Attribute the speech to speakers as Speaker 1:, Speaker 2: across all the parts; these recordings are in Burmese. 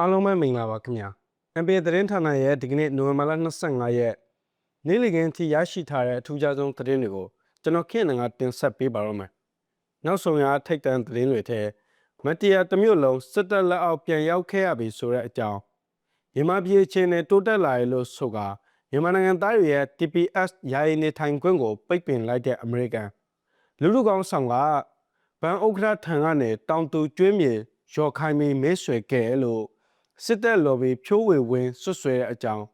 Speaker 1: အားလုံးပဲမင်္ဂလာပါခင်ဗျာ NBA သတင်းဌာနရဲ့ဒီကနေ့နိုဝင်ဘာလ25ရက်နေ့လည်ခင်းထိရရှိထားတဲ့အထူးခြားဆုံးသတင်းတွေကိုကျွန်တော်ခင်နငါတင်ဆက်ပေးပါတော့မယ်နောက်ဆုံးရထိတ်တန့်သတင်းတွေထဲမတရာတစ်မျိုးလုံးစစ်တပ်လက်အောက်ပြန်ရောက်ခဲ့ရပြီဆိုတဲ့အကြောင်းမြန်မာပြည်ချင်းနဲ့တိုးတက်လာရလို့ဆိုကမြန်မာနိုင်ငံသားတွေရဲ့ TPS ယာယီနေထိုင်ခွင့်ကိုပိတ်ပင်လိုက်တဲ့အမေရိကန်လူလူကောင်းဆောင်ကဘန်ဥက္ကဋ္ဌထံကနေတောင်သူကျွေးမြေရော်ခိုင်မီမေးဆွဲခဲ့လို့ စစ်တပ်လော်ဘီဖြိုးဝေဝင်းဆွတ်ဆွဲတဲ့အကြောင်း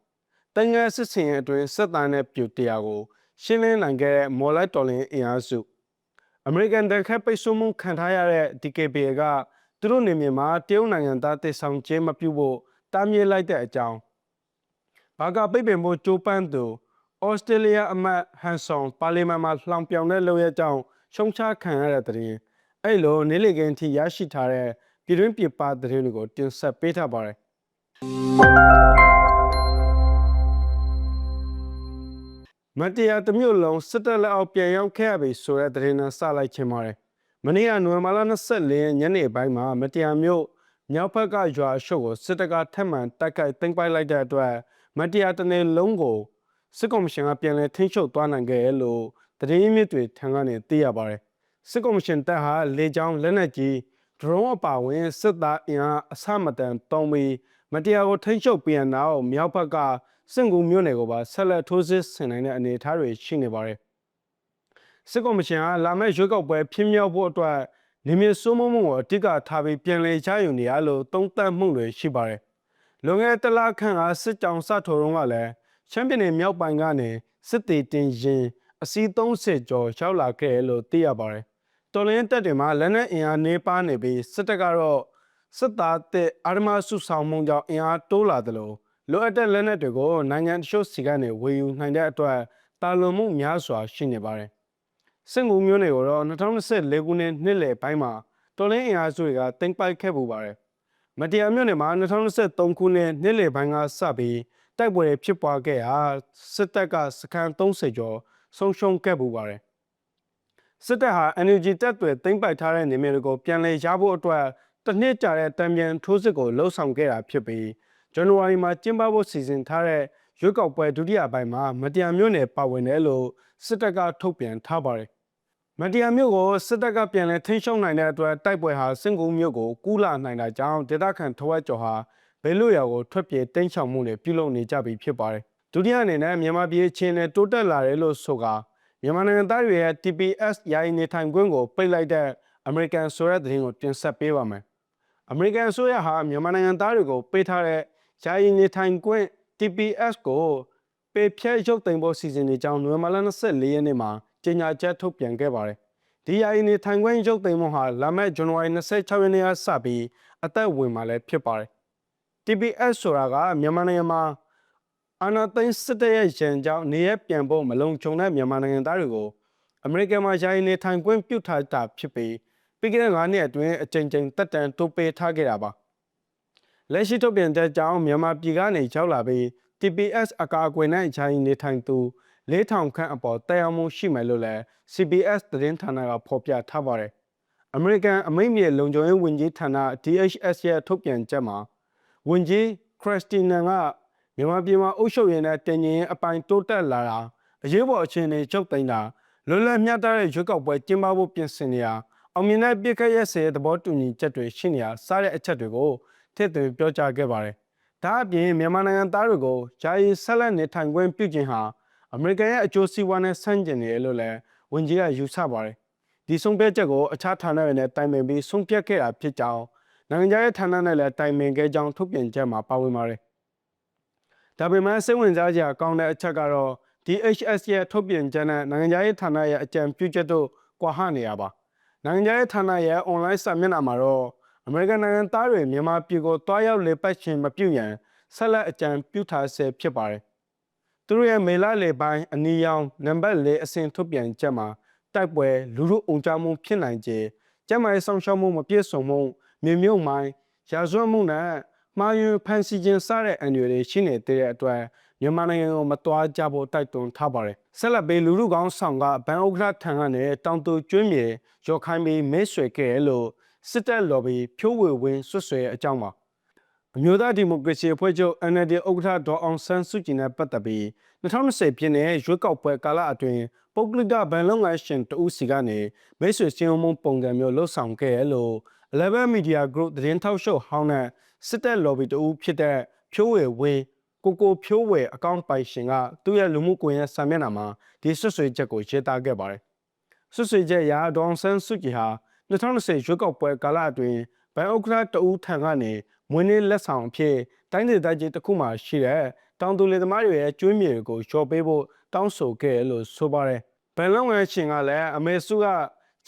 Speaker 1: တန်ငယ်စစ်စင်အတွင်းစစ်သားနဲ့ပြူတရားကို ရှင်းလင်းနိုင်ခဲ့တဲ့မော်လိုက်တော်လင်အင်အားစုအမေရိကန်တန်ခတ်ပိတ်ဆို့မှုခံထားရတဲ့ DKBA ကသူတို့နေမြေမှာတရုတ်နိုင်ငံသားတည်ဆောင်ခြင်းမပြုဖို့တားမြစ်လိုက်တဲ့အကြောင်းဘာကပိတ်ပင်ဖို့ကြိုးပမ်းသူဩစတြေးလျအမတ်ဟန်ဆောင်ပါလီမန်မှာလှောင်ပြောင်တဲ့လုပ်ရကြောင်းရှုံချခံရတဲ့တဲ့ရင်အဲ့လိုနေလေကင်းထိရရှိထားတဲ့ ပြည်တွင်းပြည်ပသတင်းတွေကိုတင်ဆက်ပေးထားပါတယ်မတရားတစ်မျိုးလုံးစစ်တပ်လက်အောက်ပြန်ရောက်ခဲ့ရပြီဆိုတဲ့သတင်းနဲ့စလိုက်ခြင်းပါတယ်မနေ့ကနိုဝင်ဘာလ24ရက်ညနေပိုင်းမှာမတရားမျိုးမြောက်ဘက်ကရွာရှုပ်ကိုစစ်တပ်ကထက်မှန်တိုက်ခိုက်သိမ်းပိုက်လိုက်တဲ့အတွက်မတရားတနေလုံးကိုစစ်ကော်မရှင်ကပြန်လည်ထိန်းချုပ်သွားနိုင်ခဲ့လို့သတင်းရင်းမြစ်တွေထံကနေသိရပါတယ်စစ်ကော်မရှင်တပ်ဟာလေကြောင်းလက်နက်ကြီး ဒရုန်းအပါဝင်စစ်သားအင်အားအဆမတန်တုံးပြီးမတရားကိုထိန်းချုပ်ပြန်တော့မြောက်ဘက်ကစင်ကူမြို့နယ်ကိုပါဆက်လက်ထိုးစစ်ဆင်နိုင်တဲ့အနေအထားတွေရှိနေပါတယ်စစ်ကော်မရှင်ကလာမယ့်ရွေးကောက်ပွဲဖြစ်မြောက်ဖို့အတွက်နေမြေစိုးမိုးမှုကိုအတိအကထားပြီးပြန်လည်ချယူနေရလို့သုံးသပ်မှုတွေရှိပါတယ်လွန်ခဲ့တဲ့တလခန့်ကစစ်ကြောင်စထိုးတုန်းကလည်းချမ်ပီယံမြောက်ပိုင်းကနေစစ်တီတင်ရင်အစီး30ကျော်ရောက်လာခဲ့လို့သိရပါတယ် တော်လင်းတက်တွေမှာလက်နက်အင်အားနေပါနေပြီးစစ်တပ်ကတော့စစ်သားတဲ့အာရမစုဆောင်မှုကြောင့်အင်အားတိုးလာတယ်လို့လိုအပ်တဲ့လက်နက်တွေကိုနိုင်ငံတချို့စီကနေဝယ်ယူနိုင်တဲ့အတွက်တာလွန်မှုများစွာရှိနေပါတယ်။စင်ကူမျိုးတွေကိုတော့2024ခုနှစ်နှစ်လယ်ပိုင်းမှာတော်လင်းအင်အားစုတွေကတင်ပိုက်ခဲ့ပူပါတယ်။မတရားမျိုးနယ်မှာ2023ခုနှစ်နှစ်လယ်ပိုင်းကစပြီးတိုက်ပွဲဖြစ်ပွားခဲ့ရာစစ်တပ်ကစခန်း30ကျော်ဆုံးရှုံးခဲ့ပူပါတယ် စစ်တပ်ဟာ energy တက်တွေသိမ့်ပိုက်ထားတဲ့နေမြေတွေကိုပြန်လည်ရဖို့အတွက်တစ်နှစ်ကြာတဲ့တံပြန်ထိုးစစ်ကိုလှုပ်ဆောင်ခဲ့တာဖြစ်ပြီးဇန်နဝါရီမှာကျင်းပဖို့စီစဉ်ထားတဲ့ရွေးကောက်ပွဲဒုတိယပိုင်းမှာမတရားမျိုးနယ်ပါဝင်တယ်လို့စစ်တပ်ကထုတ်ပြန်ထားပါတယ်။မတရားမျိုးကိုစစ်တပ်ကပြန်လည်ထိန်းချုပ်နိုင်တဲ့အတွက်တိုက်ပွဲဟာစင်ကူမျိုးကိုကူးလာနိုင်တာကြောင့်ဒေသခံထဝက်ကျော်ဟာဘဲလို့ရွာကိုထွက်ပြေးတိမ်းချောင်မှုတွေပြုလုပ်နေကြပြီဖြစ်ပါတယ်။ဒုတိယအနေနဲ့မြန်မာပြည်ချင်းနဲ့တိုးတက်လာတယ်လို့ဆိုကာ မြန်မာနိုင်ငံသားတွေရဲ့ TPS ယာယီနေထိုင်ခွင့်ကိုပိတ်လိုက်တဲ့အမေရိကန်ဆိုတဲ့သတင်းကိုတင်ဆက်ပေးပါမယ်။အမေရိကန်ဆိုရဟာမြန်မာနိုင်ငံသားတွေကိုပေးထားတဲ့ယာယီနေထိုင်ခွင့် TPS ကိုပေဖြဲရုပ်သိမ်းဖို့စီစဉ်နေကြောင်းနိုဝင်ဘာလ24ရက်နေ့မှာကြေညာချက်ထုတ်ပြန်ခဲ့ပါတယ်။ဒီယာယီနေထိုင်ခွင့်ရုပ်သိမ်းမှုဟာလာမယ့်ဇန်နဝါရီ26ရက်နေ့ကစပြီးအသက်ဝင်မှာလည်းဖြစ်ပါတယ်။ TPS ဆိုတာကမြန်မာနိုင်ငံမှာ အာဏာသိမ်းစစ်တပ်ရဲ့ရန်ကြောင့်နေရပြန်ဖို့မလုံခြုံတဲ့မြန်မာနိုင်ငံသားတွေကိုအမေရိကန်မှာယာယီနေထိုင်ခွင့်ပြုထားတာဖြစ်ပြီးပြီးခဲ့တဲ့9နှစ်အတွင်းအကြိမ်ကြိမ်တက်တန်တိုးပေးထားခဲ့တာပါလက်ရှိထုတ်ပြန်တဲ့ကြောင်းမြန်မာပြည်ကနေရောက်လာပြီး TPS အကာအကွယ်နဲ့ယာယီနေထိုင်သူ4000ခန့်အပေါ်တက်ရောက်မှုရှိမယ်လို့လည်း CBS သတင်းဌာနကဖော်ပြထားပါတယ်အမေရိကန်အမိန့်မြေလုံခြုံရေးဝန်ကြီးဌာန DHS ရဲ့ထုတ်ပြန်ချက်မှာဝန်ကြီးခရစ်စတီနန်က မြန်မာပြည်မှာအုပ်ချုပ်ရေးနဲ့တင်ရင်အပိုင်တိုးတက်လာတာအရေးပေါ်အခြေအနေချုပ်သိမ်းတာလွတ်လပ်မျှတတဲ့ရွေးကောက်ပွဲကျင်းပဖို့ပြင်ဆင်နေတာအောင်မြင်တဲ့ပြစ်ခတ်ရဲစဲသဘောတူညီချက်တွေရှိနေတာစတဲ့အချက်တွေကိုထည့်သွင်းပြောကြားခဲ့ပါတယ်။ဒါအပြင်မြန်မာနိုင်ငံသားတွေကိုဂျာယီဆက်လက်နေထိုင်ခွင့်ပြုခြင်းဟာအမေရိကန်ရဲ့အကျိုးစီးပွားနဲ့ဆန့်ကျင်နေတယ်လို့လည်းဝန်ကြီးကယူဆပါတယ်။ဒီဆုံးဖြတ်ချက်ကိုအခြားဌာနတွေနဲ့တိုင်ပင်ပြီးဆုံးဖြတ်ခဲ့တာဖြစ်ကြောင်းနိုင်ငံခြားရေးဌာနနဲ့လည်းတိုင်ပင်ခဲ့ကြောင်းထုတ်ပြန်ချက်မှာပါဝင်ပါတယ် ဒါပေမဲ့စိတ်ဝင်စားစရာကောင်းတဲ့အချက်ကတော့ DHS ရဲ့ထုတ်ပြန်ချက်နဲ့နိုင်ငံခြားရေးဌာနရဲ့အကြံပြုချက်တို့ကွာဟနေရပါနိုင်ငံခြားရေးဌာနရဲ့ online စာမျက်နှာမှာတော့အမေရိကန်နိုင်ငံသားတွေမြန်မာပြည်ကိုတွားရောက်လေပတ်ခြင်းမပြုရန်ဆက်လက်အကြံပြုထားဆဲဖြစ်ပါတယ်သူတို့ရဲ့မေလလေပိုင်းအနီရောင်နံပါတ်၄အဆင့်ထုတ်ပြန်ချက်မှာတိုက်ပွဲလူမှုအုံကြမှုဖြစ်နိုင်ခြေကျန်းမာရေးဆောင်ရှောက်မှုမပြည့်စုံမှုမြေမြုပ်မိုင်းရာဇဝတ်မှုနဲ့ မှားယွင်းဖန်ဆီးခြင်းစတဲ့အန်တွေရှိနေတဲ့အတွက်မြန်မာနိုင်ငံကိုမတွားကြဖို့တိုက်တွန်းထားပါတယ်။ဆက်လက်ပြီးလူလူကောင်းဆောင်ကဘန်ဥက္ကဋ္ဌထံကနေတောင်တူကျွင်းမြေရောခိုင်းပြီးမဲဆွဲခဲ့လို့စစ်တပ်လော်ဘီဖြိုးဝေဝင်းဆွဆွဲအကြောင်းပါအမျိုးသားဒီမိုကရေစီအဖွဲ့ချုပ် NLD ဥက္ကဋ္ဌဒေါ်အောင်ဆန်းစုကြည်နဲ့ပတ်သက်ပြီး2020ပြည့်နှစ်ရွေးကောက်ပွဲကာလအတွင်းပုဂ္ဂလိကဗန်လုံငန်းရှင်တဦးစီကနေမိတ်ဆွေစည်းဝေးမှုပုံစံမျိုးလှုပ်ဆောင်ခဲ့ရလို့ Eleven Media Group သတင်းထောက်ရှုပ်ဟောင်းနဲ့ စစ်တပ် lobby တဦးဖြစ်တဲ့ဖြိုးဝေဝင်းကိုကိုဖြိုးဝေအကောင့်ပိုင်ရှင်ကသူ့ရဲ့လူမှုကွန်ရက်စာမျက်နှာမှာဒီဆွဆွေချက်ကိုရေးသားခဲ့ပါတယ်ဆွဆွေချက်ရာဒေါအောင်ဆန်းစုကြည်ဟာ2020ရွေးကောက်ပွဲကာလအတွင်းဘန်ဥက္ကဋ္ဌတဦးထံကနေမွေးနေ့လက်ဆောင်အဖြစ်တိုင်းဒေသကြီးတစ်ခုမှရှိတဲ့တောင်သူလယ်သမားတွေရဲ့ကျွေးမြေတွေကိုလျှော်ပေးဖို့တောင်းဆိုခဲ့လို့ဆိုပါတယ်။ဘန်လုံငယ်ရှင်ကလည်းအမေစုက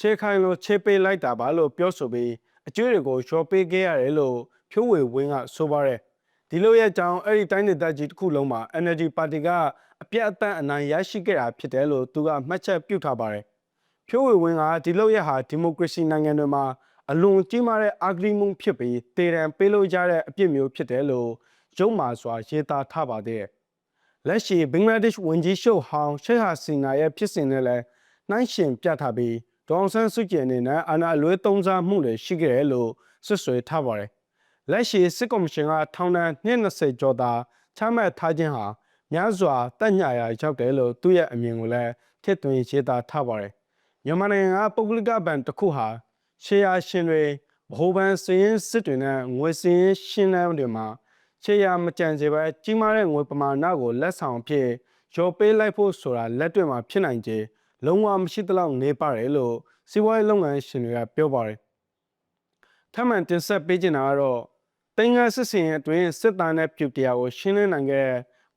Speaker 1: ချေခိုင်လိုချေပေးလိုက်တာပါလို့ပြောဆိုပြီးအကျွေးတွေကိုလျှော်ပေးခဲ့ရတယ်လို့ ဖြိုးဝေဝင်းကဆိုပါတယ်။ဒီလိုရဲ့ကြောင်းအဲ့ဒီတိုင်းဒေသကြီးတစ်ခုလုံးမှာ NLD ပါတီကအပြတ်အသတ်အနိုင်ရရှိခဲ့တာဖြစ်တယ်လို့သူကမှတ်ချက်ပြုထားပါတယ်။ဖြိုးဝေဝင်းကဒီလိုရဲ့ဟာဒီမိုကရေစီနိုင်ငံတွေမှာအလွန်ကြီးမားတဲ့အာဂရိမှုဖြစ်ပြီးတေတံပေးလို့ရတဲ့အပြစ်မျိုးဖြစ်တယ်လို့ရုံးမာစွာရေးသားထားပါသေးတယ်။လက်ရှိဘင်္ဂလားဒေ့ရှ်ဝန်ကြီးချုပ်ဟောင်းရှေ့ဟာစီနာရဲ့ဖြစ်စဉ်နဲ့လည်းနှိုင်းယှဉ်ပြထားပြီးဒေါအောင်ဆန်းစုကြည်အနေနဲ့အာဏာအလွဲသုံးစားမှုတွေရှိခဲ့တယ်လို့ဆွဆွေထားပါတယ်။ လက်ရှိစစ်ကော်မရှင်ကထောင်ဒဏ်20ကျော်သာချမှတ်ထားခြင်းဟာများစွာတက်ညရာရောက်တယ်လို့သူ့ရဲ့အမြင်ကိုလည်းထည့်သွင်းရေးသားထားပါတယ်။မြန်မာနိုင်ငံကပုဂ္ဂလိကဘဏ်တစ်ခုဟာရှေးယာရှင်တွေဗဟိုဘဏ်စည်ရင်းစစ်တွေနဲ့ငွေစည်ရင်းရှင်းလန်းတွေမှာရှေးယာမကြံစေပဲကြီးမားတဲ့ငွေပမာဏကိုလက်ဆောင်ဖြစ်ရော်ပေးလိုက်ဖို့ဆိုတာလက်တွေ့မှာဖြစ်နိုင်ခြေလုံးဝမရှိသလောက်နေပါတယ်လို့စီးပွားရေးလုပ်ငန်းရှင်တွေကပြောပါတယ်။ထပ်မံတင်ဆက်ပေးချင်တာကတော့ တင်ငါစစ်စင်အတွင်းစစ်သားနဲ့ပြုတ်တရားကိုရှင်းလင်းနိုင်ခဲ့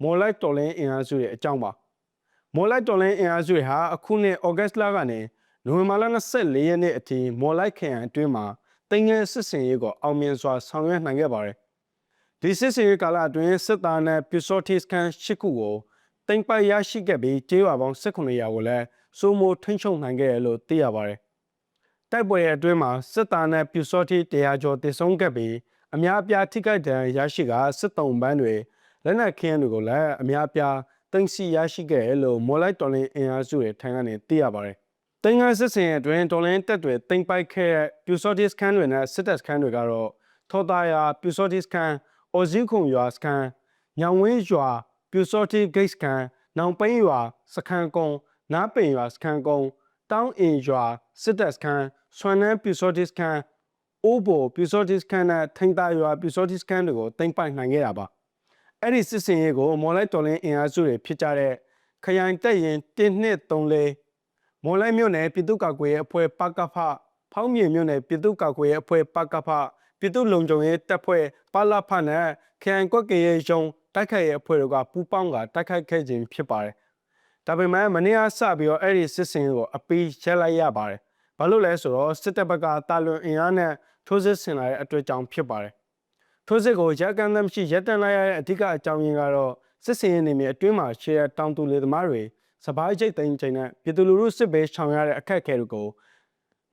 Speaker 1: မော်လိုက်တော်လင်းအင်အားစုရဲ့အကြောင်းပါ။မော်လိုက်တော်လင်းအင်အားစုတွေဟာအခုနှစ်ဩဂတ်လကနေနိုဝင်ဘာလ24ရက်နေ့အထိမော်လိုက်ခရိုင်အတွင်းမှာတင်ငယ်စစ်စင်ရေးကိုအောင်မြင်စွာဆောင်ရွက်နိုင်ခဲ့ပါတယ်။ဒီစစ်စင်ရေးကာလအတွင်းစစ်သားနဲ့ပြူစောတိစကန်၈ခုကိုတင်ပိုက်ရရှိခဲ့ပြီးကျေးရွာပေါင်း18ရာကိုလည်းစိုးမိုးထိန်းချုပ်နိုင်ခဲ့ရလို့သိရပါတယ်။တိုက်ပွဲရဲ့အတွင်းမှာစစ်သားနဲ့ပြူစောတိတရားကျော်တည်ဆုံးခဲ့ပြီး အများအပြားထိခိုက်ဒဏ်ရာရရှိကစစ်တုံးပန်းတွေလက်နက်ခင်းတွေကိုလည်းအများအပြားတင်စီရရှိခဲ့ရလို့မော်လိုက်တော်လင်းအင်အားစုတွေထံကနေသိရပါတယ်တင်ငန်းစစ်စင်အတွင်းတော်လင်းတက်တွေတင်ပိုက်ခဲ့တဲ့ပြူစောတိစကန်တွေနဲ့စစ်တပ်စကန်တွေကတော့ထော်တာယာပြူစောတိစကန်အော်ဇီခုံရွာစကန်ညောင်ဝင်းရွာပြူစောတိဂိတ်စကန်နောင်ပိန်းရွာစခန်းကုန်းနားပင်ရွာစခန်းကုန်းတောင်းအင်ရွာစစ်တပ်စကန်ဆွမ်းနန်းပြူစောတိစကန် အိုးဘောပြူစောတိစကန်နဲ့ထိန်တာရွာပြူစောတိစကန်တွေကိုတင်ပိုက်နိုင်ခဲ့တာပါအဲ့ဒီစစ်စင်ရေးကိုမော်လိုက်တော်လင်းအင်အားစုတွေဖြစ်ကြတဲ့ခရိုင်တက်ရင်1နှစ်3လေးမွန်လိုက်မြို့နယ်ပြည်သူ့ကာကွယ်ရေးအဖွဲ့ပကဖဖောင်းမြေမြို့နယ်ပြည်သူ့ကာကွယ်ရေးအဖွဲ့ပကဖပြည်သူ့လုံခြုံရေးတပ်ဖွဲ့ပလဖနဲ့ခရိုင်ကွက်ကရေးရုံတိုက်ခိုက်ရေးအဖွဲ့တို့ကပူးပေါင်းကတိုက်ခိုက်ခဲ့ခြင်းဖြစ်ပါတယ်။ဒါပေမဲ့မနေ့ကစပြီးတော့အဲ့ဒီစစ်စင်ကိုအပီးရက်လိုက်ရပါတယ်။ဘာလို့လဲဆိုတော့စစ်တပ်ဘက်ကတာလွန်အင်အားနဲ့ ထိုးစစ်ဆင်လာတဲ့အတွက်ကြောင့်ဖြစ်ပါတယ်။ထိုးစစ်ကိုရက်ကန်သမရှိရက်တန်လိုက်ရတဲ့အဓိကအကြောင်းရင်းကတော့စစ်စင်ရေးနေမြေအတွင်းမှာရှေ့တောင်တူလေသမားတွေစပားချိတ်သိမ်းချိန်နဲ့ပြည်သူလူထုစစ်ဘေးရှောင်ရတဲ့အခက်အခဲတွေကို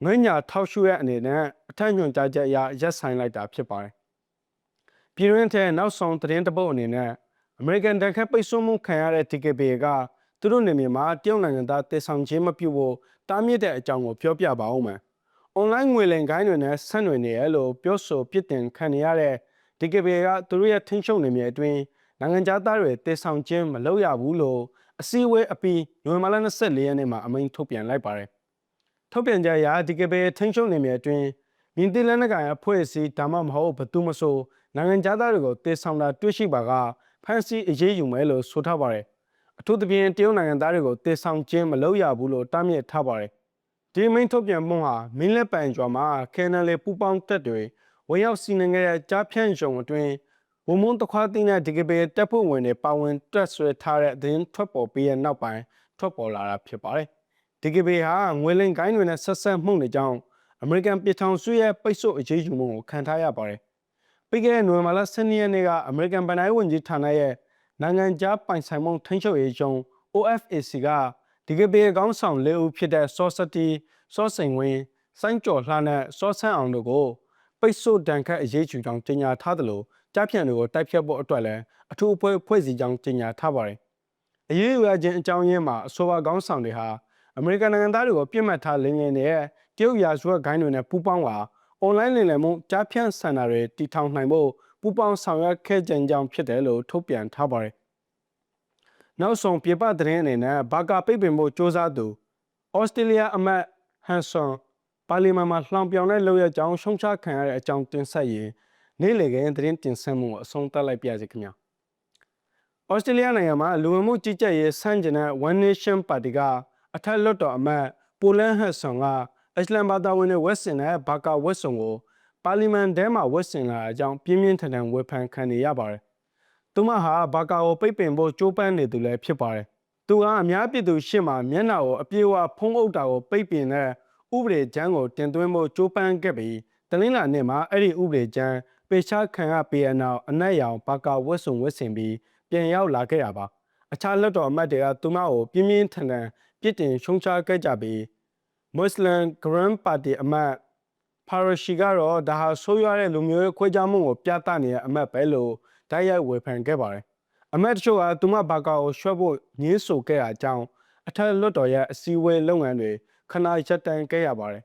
Speaker 1: ငွေညာထောက်ရှုရဲ့အနေနဲ့အထက်ညွှန်ကြားချက်အရရက်ဆိုင်လိုက်တာဖြစ်ပါတယ်။ပြည်တွင်းထဲနောက်ဆုံးသတင်းတပုတ်အနေနဲ့အမေရိကန်တန်ခတ်ပိတ်ဆို့မှုခံရတဲ့ DKB ကသူတို့နေမြေမှာတရုတ်နိုင်ငံသားတည်ဆောင်ခြင်းမပြုဖို့တားမြစ်တဲ့အကြောင်းကိုပြောပြပါဦးမယ်။ online ငွေလိမ်ကိုင်းတွေနဲ့ဆက်နွယ်နေရလို့ပြောဆိုပြစ်တင်ခံရတဲ့ DKB ကသူတို့ရဲ့ထင်းရှုံနေမြေအတွင်းနိုင်ငံသားတွေတည်ဆောင်ခြင်းမလုပ်ရဘူးလို့အစည်းအဝေးအပြီးနိုဝင်ဘာလ24ရက်နေ့မှာအမိန့်ထုတ်ပြန်လိုက်ပါတယ်။ထုတ်ပြန်ကြရာဒီကဘေးထင်းရှုံနေမြေအတွင်းမြင်းတိလက်နက်ကိုင်အဖွဲ့အစည်းဒါမှမဟုတ်ဘသူမဆိုနိုင်ငံသားတွေကိုတည်ဆောင်တာတွေ့ရှိပါကဖန်စီအရေးယူမယ်လို့ဆိုထားပါတယ်။အထူးသဖြင့်တရုတ်နိုင်ငံသားတွေကိုတည်ဆောင်ခြင်းမလုပ်ရဘူးလို့တားမြစ်ထားပါတယ်။ ဒီမိန့်ထုတ်ပြန်မှုဟာမင်းလက်ပံကျော်မှာခဲနယ်လေပူပေါင်းတက်တွေဝင်ရောက်စီနေခဲ့တဲ့ကြားဖြန့်ရုံအတွင်းဝုံမုံတခွားသိန်းတဲ့ဒီကဘေတပ်ဖွဲ့ဝင်တွေပါဝင်တွက်ဆွဲထားတဲ့သတင်းထွက်ပေါ်ပြီးတဲ့နောက်ပိုင်းထွက်ပေါ်လာတာဖြစ်ပါတယ်။ဒီကဘေဟာငွေလင်ကိုင်းတွေနဲ့ဆက်ဆက်မှုတွေကြောင့်အမေရိကန်ပြည်ထောင်စုရဲ့ပိတ်ဆို့အရေးယူမှုကိုခံထားရပါတယ်။ပြီးခဲ့တဲ့နိုဝင်ဘာလ12ရက်နေ့ကအမေရိကန်ဗဏ္ဍာရေးဝန်ကြီးဌာနရဲ့နိုင်ငံခြားပိုင်ဆိုင်မှုထိန်းချုပ်ရေးရုံး OFAC က ဒီကဘေကောင်းဆောင်လေးဦးဖြစ်တဲ့စောစတီစောစိန်ဝင်းစိုင်းကျော်လှနဲ့စောဆန်းအောင်တို့ကိုပိတ်ဆို့တန်ခတ်အရေးယူကြောင်းကြေညာထားသလိုကြားဖြန့်တွေကိုတိုက်ဖြတ်ဖို့အတွက်လည်းအထူးအဖွဲ့ဖွဲ့စည်းကြောင်းကြေညာထားပါတယ်။အရေးယူရခြင်းအကြောင်းရင်းမှာအဆိုပါကောင်းဆောင်တွေဟာအမေရိကန်နိုင်ငံသားတွေကိုပြစ်မှတ်ထားလင်းလင်းနေတဲ့တရုတ်ရာဇဝတ်ဂိုင်းတွေနဲ့ပူးပေါင်းကာအွန်လိုင်းလင်လည်မှုကြားဖြန့်စင်တာတွေတည်ထောင်နိုင်ဖို့ပူးပေါင်းဆောင်ရွက်ခဲ့ကြကြောင်းဖြစ်တယ်လို့ထုတ်ပြန်ထားပါတယ်။ နောက်ဆုံးပြပသတင်းအနေနဲ့ဘာကာပိတ်ပင်ဖို့စ조사သူဩစတြေးလျအမတ်ဟန်ဆွန်ပါလီမန်မှာလှောင်ပြောင်တဲ့လုပ်ရကြောင်းရှုံချခံရတဲ့အကြောင်းတင်ဆက်ရင်နေ့လေကရင်သတင်းတင်ဆက်မှုကိုအဆုံးသတ်လိုက်ပါရစေခင်ဗျာ။ဩစတြေးလျနိုင်ငံမှာလူဝင်မှုကြီးကြပ်ရေးစန့်ကျင်တဲ့ One Nation Party ကအထက်လွှတ်တော်အမတ်ပိုလန်ဟတ်ဆွန်ကအစ္စလမ်ဘာသာဝင်တွေဝက်စင်တဲ့ဘာကာဝက်ဆွန်ကိုပါလီမန်ထဲမှာဝက်စင်လာတဲ့အကြောင်းပြင်းပြင်းထန်ထန်ဝေဖန်ခံနေရပါတယ်။ သူမဟာဘာကာကိုပိတ်ပင်ဖို့ကြိုးပမ်းနေသူလည်းဖြစ်ပါတယ်။သူကအများပြည်သူရှေ့မှာမျက်နှာကိုအပြေအဝဖုံးအုပ်တာကိုပိတ်ပင်တဲ့ဥပဒေကျမ်းကိုတင်သွင်းဖို့ကြိုးပမ်းခဲ့ပြီးတလင်းလာနေ့မှာအဲ့ဒီဥပဒေကျမ်းပေချခံရပေအနောက်အနက်ရောင်ဘာကာဝက်ဆုံဝက်ဆင်ပြီးပြန်ရောက်လာခဲ့တာပါအခြားလက်တော်အမတ်တွေကသူမကိုပြင်းပြင်းထန်ထန်ပြစ်တင်ရှုံချခဲ့ကြပြီးမွတ်စလင်ဂရန်ပါတီအမတ် ဖာရရှိကတော့ဒါဟာဆိုးရွားတဲ့လူမျိုးရေးခွဲခြားမှုကိုပြသနေတဲ့အမတ်ပဲလို့တိုက်ရိုက်ဝေဖန်ခဲ့ပါတယ်အမတ်တချို့ကသူမဘာကာကိုရွှတ်ဖို့ညှင်းဆိုခဲ့တဲ့အကြောင်းအထက်လွှတ်တော်ရဲ့အစည်းအဝေးလုပ်ငန်းတွေခဏရပ်တန့်ခဲ့ရပါတယ်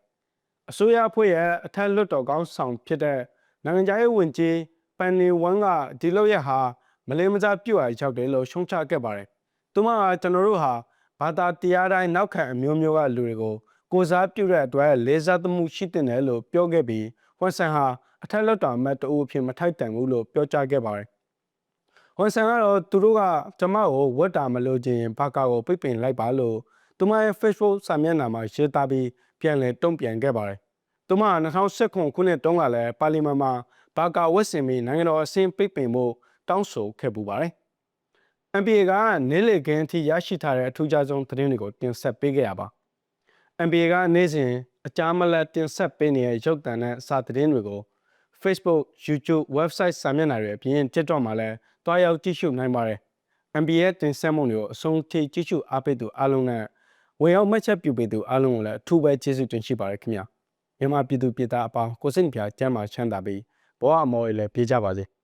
Speaker 1: အစိုးရအဖွဲ့ရဲ့အထက်လွှတ်တော်ကောင်းဆောင်ဖြစ်တဲ့နိုင်ငံခြားရေးဝန်ကြီးပန်နီဝမ်ကဒီလိုရက်ဟာမလေးမစားပြုတ်အားရောက်တယ်လို့ရှုံချခဲ့ပါတယ်။သူမကကျွန်တော်တို့ဟာဘာသာတရားတိုင်းနောက်ခံအမျိုးမျိုးကလူတွေကို ကိုစားပြုတဲ့အတွက်လေးစားသမှုရှိတဲ့တယ်လို့ပြောခဲ့ပြီးဝမ်ဆန်ဟာအထက်လွှတ်တော်အမတ်တအုပ်အဖြစ်မထိုက်တန်ဘူးလို့ပြောကြားခဲ့ပါတယ်။ဝမ်ဆန်ကတော့သူတို့ကကျမကိုဝတ်တာမလို့ခြင်းဘာကာကိုပိတ်ပင်လိုက်ပါလို့သူမရဲ့ Facebook စာမျက်နှာမှာရေးသားပြီးပြန်လည်တုံ့ပြန်ခဲ့ပါတယ်။သူမက2019ခုနှစ်တုန်းကလည်းပါလီမန်မှာဘာကာဝတ်ဆင်ပြီးနိုင်ငံတော်အဆင့်ပိတ်ပင်ဖို့တောင်းဆိုခဲ့ပူပါတယ်။ NBA ကနေ့လေကင်းအထိရရှိထားတဲ့အထူးခြားဆုံးသတင်းတွေကိုတင်ဆက်ပေးခဲ့ရပါ NBA ကနေ့စဉ်အကြမ်းမလက်တင်ဆက်ပေးနေတဲ့ရုပ်သံနဲ့စာသတင်းတွေကို Facebook, YouTube, website စာမျက်နှာတွေအပြင် TikTok မှာလည်းတွားရောက်ကြည့်ရှုနိုင်ပါတယ်။ NBA ရဲ့တင်ဆက်မှုတွေကိုအဆုံးထိကြည့်ရှုအားပေးသူအားလုံးနဲ့ဝင်ရောက်မှတ်ချက်ပြုပေးသူအားလုံးကိုလည်းအထူးပဲကျေးဇူးတင်ရှိပါတယ်ခင်ဗျာမြန်မာပြည်သူပြည်သားအပေါင်းကိုစိတ်နှပြချမ်းသာချမ်းသာပြီးဘဝအမော်ရည်လည်းပြေးကြပါစေ။